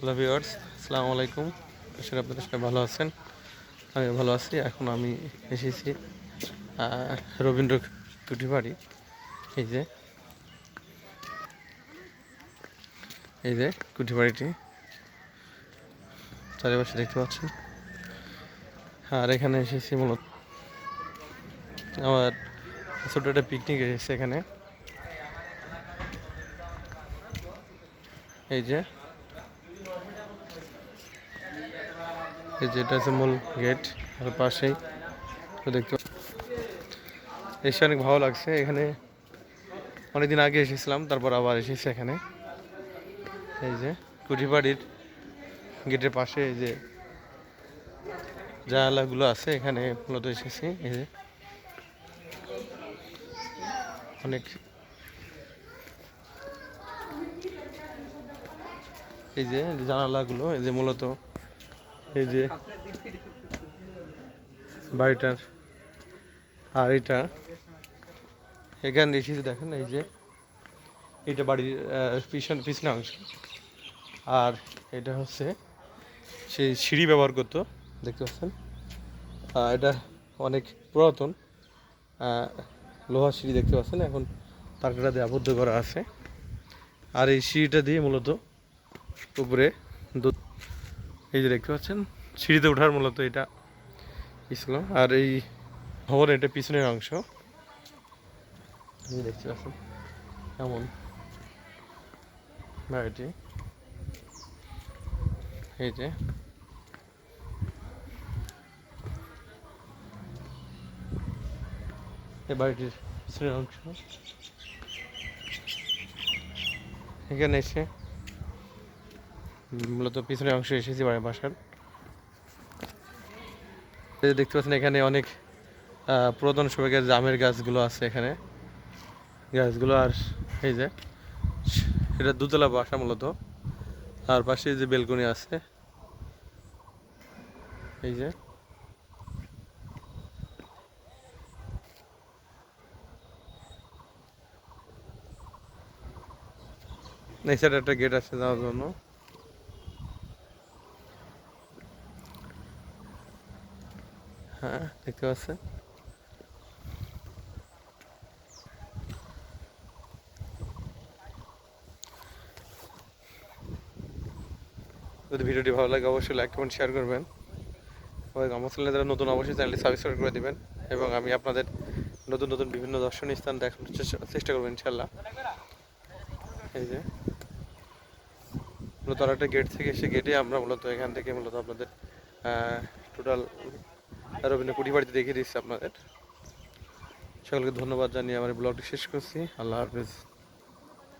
Hello viewers আসসালামু আলাইকুম। আশা আপনাদের সবাই ভালো আছেন। আমি ভালো আছি, এখন আমি এসেছি রবীন্দ্র কুটি বাড়ি। এই যে এই যে কুটি বাড়িটি। চারিপাশে দেখতে পাচ্ছেন। আর এখানে এসেছি মূলত আমার ছোট একটা পিকনিক এসেছে এখানে। এই যে এই যে এটা মূল গেট, আর পাশেই। তো দেখতে এসে অনেক ভালো লাগছে। এখানে অনেকদিন আগে এসেছিলাম, তারপর আবার এসেছি এখানে। এই যে কুঠিবাড়ির গেটের পাশে এই যে জানালাগুলো আছে, এখানে মূলত এসেছি। এই যে অনেক এই যে জানালাগুলো, এই যে মূলত এই যে বাড়িটার আর এটা। এখানে এসেছি দেখেন, এই যে এটা বাড়ির পিছন পিছনে অংশ। আর এটা হচ্ছে সেই সিঁড়ি ব্যবহার করতো, দেখতে পাচ্ছেন? এটা অনেক পুরাতন লোহার সিঁড়ি দেখতে পাচ্ছেন? এখন তারকাটা দিয়ে আবদ্ধ করা আছে। আর এই সিঁড়িটা দিয়ে মূলত উপরে দু- এই যে দেখতে পাচ্ছেন, সিঁড়িতে ওঠার মূলত এটা ছিল আর এই ভবন এটা পিছনের অংশ। দেখতে পাচ্ছেন, এমন। বাড়িটি এই যে। এই বাড়িটির পিছনের অংশ। এখানে এসে মূলত পিছনের অংশে এসেছি বাসার। দেখতে পাচ্ছেন এখানে অনেক পুরাতন সবাইকার জামের গাছগুলো আছে এখানে। গাছগুলো আর এই যে, এটা দুতলা বাসা মূলত। আর পাশে যে বেলকনি আছে। এই যে। এই সাইডে একটা গেট আছে যাওয়ার জন্য। হ্যাঁ দেখতে পাচ্ছেন? যদি ভিডিওটি ভালো লাগে, অবশ্যই লাইক কমেন্ট শেয়ার করবেন। আমার চ্যানেলে যারা নতুন, অবশ্যই চ্যানেলটি সাবস্ক্রাইব করে দিবেন এবং আমি আপনাদের নতুন নতুন বিভিন্ন দর্শনীয় স্থান দেখানোর চেষ্টা- চেষ্টা করব ইনশাল্লাহ এই যে। মূলত আর একটা গেট থেকে এসে গেটে আমরা মূলত এখান থেকে মূলত আপনাদের টোটাল রবীন্দ্র কুটি বাড়িতে দেখিয়ে দিচ্ছি আপনাদের। সকলকে ধন্যবাদ জানিয়ে আমার ব্লগটি শেষ করছি। আল্লাহ হাফিজ।